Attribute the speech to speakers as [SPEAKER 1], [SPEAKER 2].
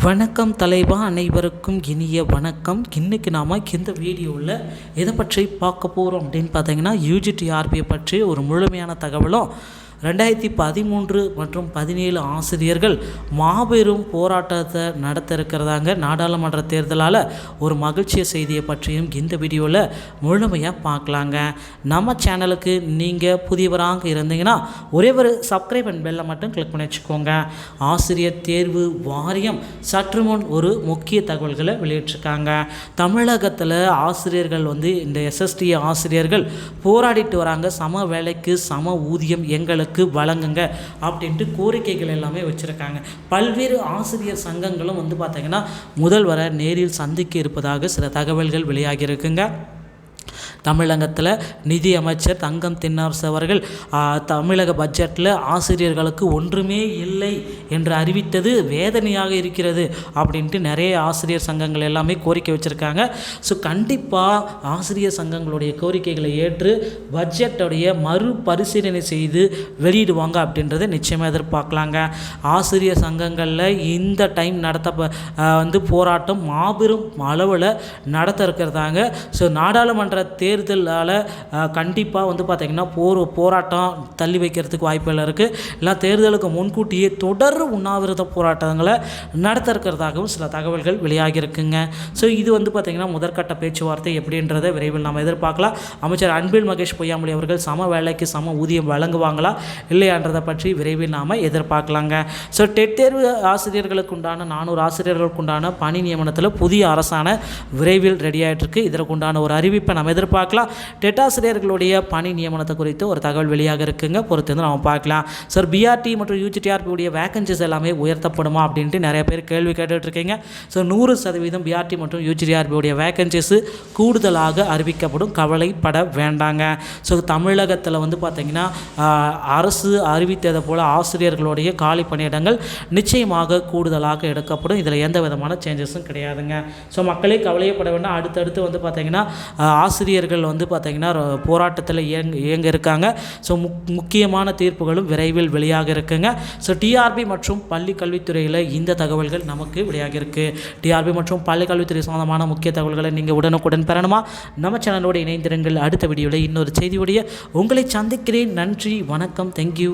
[SPEAKER 1] வணக்கம் தலைவா அனைவருக்கும் இனிய வணக்கம். இன்றைக்கி நாம் இந்த வீடியோவில் எதை பற்றி பார்க்க போகிறோம் அப்படின்னு பார்த்தீங்கன்னா யூஜிடிஆர்பியை பற்றி ஒரு முழுமையான தகவலும் ரெண்டாயிரத்தி பதிமூன்று மற்றும் பதினேழு ஆசிரியர்கள் மாபெரும் போராட்டத்தை நடத்த இருக்கிறதாங்க நாடாளுமன்ற தேர்தலால் ஒரு மகிழ்ச்சிய செய்தியை பற்றியும் இந்த வீடியோவில் முழுமையாக பார்க்கலாங்க. நம்ம சேனலுக்கு நீங்கள் புதியவராக இருந்தீங்கன்னா ஒரே ஒரு சப்ஸ்கிரைப் அண்ட் பெல்லை மட்டும் கிளிக் பண்ணி வச்சுக்கோங்க. ஆசிரியர் தேர்வு வாரியம் சற்று முன் ஒரு முக்கிய தகவல்களை வெளியிட்டிருக்காங்க. தமிழகத்தில் ஆசிரியர்கள் வந்து இந்த எஸ்எஸ்டி ஆசிரியர்கள் போராடிட்டு வராங்க. சம வேலைக்கு சம ஊதியம் எங்களுக்கு வழங்குங்க அப்படின்ட்டு கோரிக்கைகள் எல்லாமே வச்சுருக்காங்க. பல்வேறு ஆசிரியர் சங்கங்களும் வந்து பார்த்திங்கன்னா முதல்வரை நேரில் சந்திக்க இருப்பதாக சில தகவல்கள் வெளியாகியிருக்குங்க. தமிழகத்தில் நிதி அமைச்சர் தங்கம் தென்னரசு அவர்கள் தமிழக பட்ஜெட்டில் ஆசிரியர்களுக்கு ஒன்றுமே இல்லை என்று அறிவித்தது வேதனையாக இருக்கிறது அப்படின்ட்டு நிறைய ஆசிரியர் சங்கங்கள் எல்லாமே கோரிக்கை வச்சுருக்காங்க. ஸோ கண்டிப்பாக ஆசிரியர் சங்கங்களுடைய கோரிக்கைகளை ஏற்று பட்ஜெட்டுடைய மறுபரிசீலனை செய்து வெளியிடுவாங்க அப்படின்றத நிச்சயமாக எதிர்பார்க்கலாங்க. ஆசிரியர் சங்கங்களில் இந்த டைம் நடத்த வந்து போராட்டம் மாபெரும் அளவில் நடத்த இருக்கிறதாங்க ஸோ நாடாளுமன்ற தேர்தலால் கண்டிப்பாக வந்து பார்த்திங்கன்னா போர் போராட்டம் தள்ளி வைக்கிறதுக்கு வாய்ப்புகள் இருக்குது இல்லை தேர்தலுக்கு முன்கூட்டியே தொடர் உண்ணாவிரத போராட்டங்களை நடத்த இருக்கிறதாகவும் சில தகவல்கள் வெளியாகி இருக்குங்க ஸோ இது வந்து பார்த்திங்கன்னா முதற்கட்ட பேச்சுவார்த்தை எப்படின்றத விரைவில் நாம் எதிர்பார்க்கலாம். அமைச்சர் அன்பில் மகேஷ் பொய்யாமொழி அவர்கள் சம வேலைக்கு சம ஊதியம் வழங்குவாங்களா இல்லையான்றதை பற்றி விரைவில் நாம் எதிர்பார்க்கலாங்க. ஸோ டெட் தேர்வு ஆசிரியர்களுக்கு உண்டான நானூறு ஆசிரியர்களுக்கு உண்டான பணி நியமனத்தில் புதிய அரசான விரைவில் ரெடி ஆகிட்டு இருக்கு இதற்குண்டான ஒரு அறிவிப்பை நம்ம எதிர்பார்க்க பார்க்கலாம். டெட்டாசிரியர்களுடைய பணி நியமனத்தை குறித்து ஒரு தகவல் வெளியாக இருக்குங்க. பொறுத்து வந்து நம்ம பார்க்கலாம். சார் பிஆர்டி மற்றும் யூஜிடிஆர்பி உடைய வேகன்சிஸ் எல்லாமே உயர்த்தப்படுமா அப்படின்ட்டு நிறைய பேர் கேள்வி கேட்டுட்ருக்கீங்க ஸோ நூறு சதவீதம் பிஆர்டி மற்றும் யூஜிடிஆர்பி உடைய வேகன்சிஸ் கூடுதலாக அறிவிக்கப்படும். கவலைப்பட வேண்டாங்க. ஸோ தமிழகத்தில் வந்து பார்த்திங்கன்னா அரசு அறிவித்ததை போல் ஆசிரியர்களுடைய காலி பணியிடங்கள் நிச்சயமாக கூடுதலாக எடுக்கப்படும். இதில் எந்த விதமான சேஞ்சஸும் கிடையாதுங்க. ஸோ மக்களே கவலையப்பட வேண்டாம். அடுத்தடுத்து வந்து பார்த்திங்கன்னா ஆசிரியர்கள் ஆசிரியர்கள் வந்து பார்த்திங்கன்னா போராட்டத்தில் இயங்க இயங்க இருக்காங்க ஸோ முக் முக்கியமான தீர்ப்புகளும் விரைவில் வெளியாக இருக்குங்க. ஸோ டிஆர்பி மற்றும் பள்ளி கல்வித்துறையில் இந்த தகவல்கள் நமக்கு வெளியாக டிஆர்பி மற்றும் பள்ளி கல்வித்துறை சம்பந்தமான முக்கிய தகவல்களை நீங்கள் உடனுக்குடன் பெறணுமா? நம்ம சேனலோடு இணைந்திருங்கள். அடுத்த வீடியோவில் இன்னொரு செய்தியுடைய உங்களை சந்திக்கிறேன். நன்றி வணக்கம். தேங்க்யூ